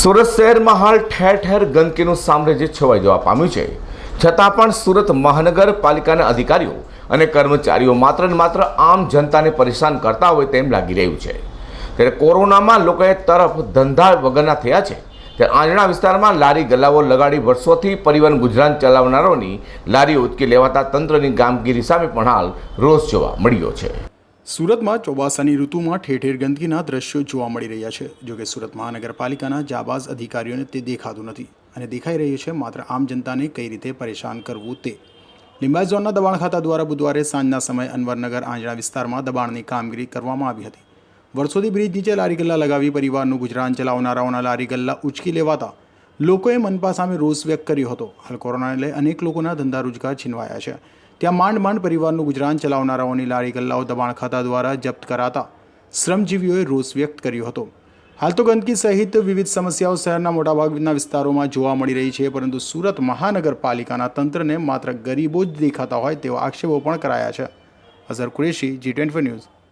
સુરત શહેરમાં હાલ ઠેર ઠેર ગંદકીનું સામ્રાજ્ય છવાઈ જવા પામ્યું છે. છતાં પણ સુરત મહાનગરપાલિકાના અધિકારીઓ અને કર્મચારીઓ માત્ર ને માત્ર આમ જનતાને પરેશાન કરતા હોય તેમ લાગી રહ્યું છે. ત્યારે કોરોનામાં લોકોએ તરફ ધંધા વગરના થયા છે. ત્યારે આંજણા વિસ્તારમાં લારી ગલાવો લગાડી વર્ષોથી પરિવહન ગુજરાન ચલાવનારોની લારીઓ ઉચકી લેવાતા તંત્રની કામગીરી સામે પણ હાલ રોષ જોવા મળ્યો છે. સુરતમાં ચોમાસાની ઋતુમાં ઠેર ઠેર ગંદકીના દ્રશ્યો જોવા મળી રહ્યા છે. જોકે સુરત મહાનગરપાલિકાના જાબાઝ અધિકારીઓને તે દેખાતું નથી અને દેખાઈ રહ્યું છે માત્ર આમ જનતાને કઈ રીતે પરેશાન કરવું તે. લિંબાયત ઝોનના દબાણ ખાતા દ્વારા બુધવારે સાંજના સમયે અનવરનગર આંજણા વિસ્તારમાં દબાણની કામગીરી કરવામાં આવી હતી. વર્ષોથી બ્રિજ નીચે લારી ગલ્લા લગાવી પરિવારનું ગુજરાન ચલાવનારાઓના લારી ગલ્લા ઉચકી લેવાતા લોકોએ મનપા સામે રોષ વ્યક્ત કર્યો હતો. હાલ કોરોનાને લઈ અનેક લોકોના ધંધા રોજગાર છીનવાયા છે. ત્યાં માંડ માંડ પરિવારનું ગુજરાન ચલાવનારાઓની લારી ગલ્લાઓ દબાણ ખાતા દ્વારા જપ્ત કરાતા શ્રમજીવીઓએ રોષ વ્યક્ત કર્યો હતો. હાલ તો ગંદકી સહિત વિવિધ સમસ્યાઓ શહેરના મોટાભાગના વિસ્તારોમાં જોવા મળી રહી છે, પરંતુ સુરત મહાનગરપાલિકાના તંત્રને માત્ર ગરીબો જ દેખાતા હોય તેવા આક્ષેપો પણ કરાયા છે. Azhar Qureshi, G twenty news